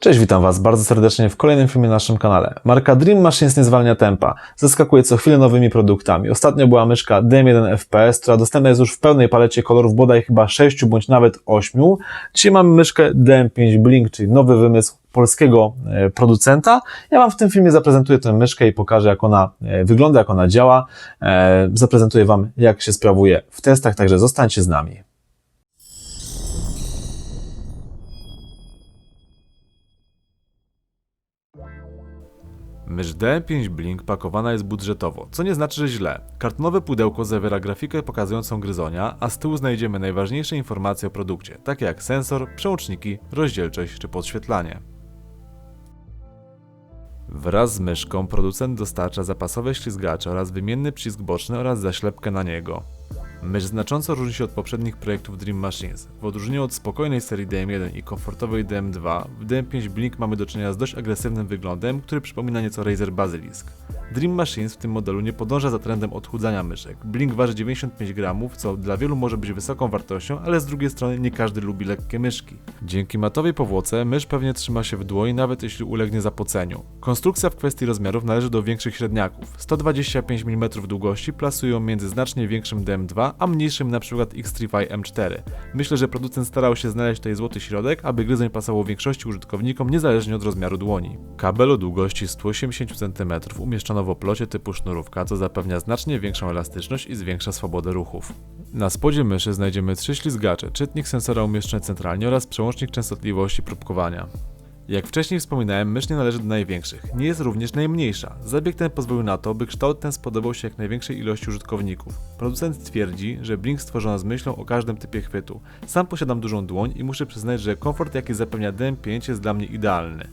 Cześć, witam Was bardzo serdecznie w kolejnym filmie na naszym kanale. Marka Dream Machines nie zwalnia tempa. Zaskakuje co chwilę nowymi produktami. Ostatnio była myszka DM1 FPS, która dostępna jest już w pełnej palecie kolorów, bodaj chyba 6 bądź nawet 8. Dzisiaj mamy myszkę DM5 Blink, czyli nowy wymysł polskiego e, producenta. Ja Wam w tym filmie zaprezentuję tę myszkę i pokażę, jak ona e, wygląda, jak ona działa. E, Zaprezentuję Wam, jak się sprawuje w testach, także zostańcie z nami. Mysz DM5 Blink pakowana jest budżetowo, co nie znaczy, że źle. Kartonowe pudełko zawiera grafikę pokazującą gryzonia, a z tyłu znajdziemy najważniejsze informacje o produkcie, takie jak sensor, przełączniki, rozdzielczość czy podświetlanie. Wraz z myszką producent dostarcza zapasowe ślizgacze oraz wymienny przycisk boczny oraz zaślepkę na niego. Mysz znacząco różni się od poprzednich projektów Dream Machines. W odróżnieniu od spokojnej serii DM1 i komfortowej DM2, w DM5 Blink mamy do czynienia z dość agresywnym wyglądem, który przypomina nieco Razer Basilisk. Dream Machines w tym modelu nie podąża za trendem odchudzania myszek. Blink waży 95 gramów, co dla wielu może być wysoką wartością, ale z drugiej strony nie każdy lubi lekkie myszki. Dzięki matowej powłoce mysz pewnie trzyma się w dłoni, nawet jeśli ulegnie zapoceniu. Konstrukcja w kwestii rozmiarów należy do większych średniaków. 125 mm długości plasują między znacznie większym DM2, a mniejszym np. X-Trify M4. Myślę, że producent starał się znaleźć tutaj złoty środek, aby gryzoń pasował większości użytkownikom niezależnie od rozmiaru dłoni. Kabel o długości 180 cm umieszczono w oplocie typu sznurówka, co zapewnia znacznie większą elastyczność i zwiększa swobodę ruchów. Na spodzie myszy znajdziemy trzy ślizgacze, czytnik sensora umieszczony centralnie oraz przełącznik częstotliwości próbkowania. Jak wcześniej wspominałem, mysz nie należy do największych, nie jest również najmniejsza. Zabieg ten pozwolił na to, by kształt ten spodobał się jak największej ilości użytkowników. Producent twierdzi, że Blink stworzono z myślą o każdym typie chwytu. Sam posiadam dużą dłoń i muszę przyznać, że komfort jaki zapewnia DM5 jest dla mnie idealny.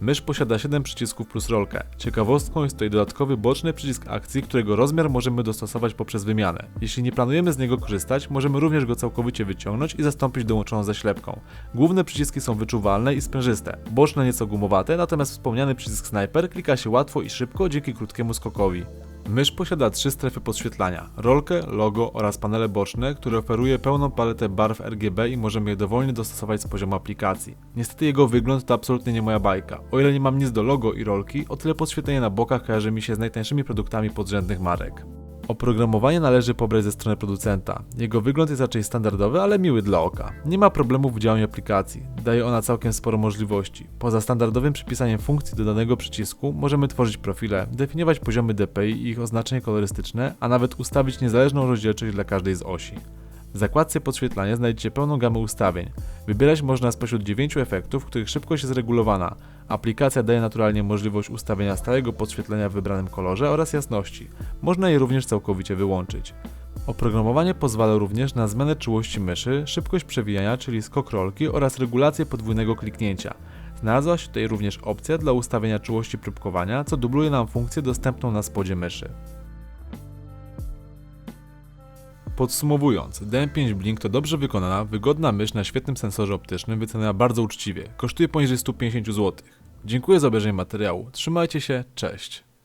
Mysz posiada 7 przycisków plus rolkę. Ciekawostką jest tutaj dodatkowy boczny przycisk akcji, którego rozmiar możemy dostosować poprzez wymianę. Jeśli nie planujemy z niego korzystać, możemy również go całkowicie wyciągnąć i zastąpić dołączoną zaślepką. Główne przyciski są wyczuwalne i sprężyste, boczne nieco gumowate, natomiast wspomniany przycisk Sniper klika się łatwo i szybko dzięki krótkiemu skokowi. Mysz posiada trzy strefy podświetlania: rolkę, logo oraz panele boczne, które oferuje pełną paletę barw RGB i możemy je dowolnie dostosować z poziomu aplikacji. Niestety jego wygląd to absolutnie nie moja bajka. O ile nie mam nic do logo i rolki, o tyle podświetlenie na bokach kojarzy mi się z najtańszymi produktami podrzędnych marek. Oprogramowanie należy pobrać ze strony producenta. Jego wygląd jest raczej standardowy, ale miły dla oka. Nie ma problemów w działaniu aplikacji. Daje ona całkiem sporo możliwości. Poza standardowym przypisaniem funkcji do danego przycisku możemy tworzyć profile, definiować poziomy DPI i ich oznaczenie kolorystyczne, a nawet ustawić niezależną rozdzielczość dla każdej z osi. W zakładce podświetlania znajdziecie pełną gamę ustawień. Wybierać można spośród 9 efektów, których szybkość jest regulowana. Aplikacja daje naturalnie możliwość ustawienia stałego podświetlenia w wybranym kolorze oraz jasności. Można je również całkowicie wyłączyć. Oprogramowanie pozwala również na zmianę czułości myszy, szybkość przewijania, czyli skok rolki oraz regulację podwójnego kliknięcia. Znalazła się tutaj również opcja dla ustawienia czułości próbkowania, co dubluje nam funkcję dostępną na spodzie myszy. Podsumowując, DM5 Blink to dobrze wykonana, wygodna mysz na świetnym sensorze optycznym, wyceniona bardzo uczciwie. Kosztuje poniżej 150 zł. Dziękuję za obejrzenie materiału. Trzymajcie się, cześć.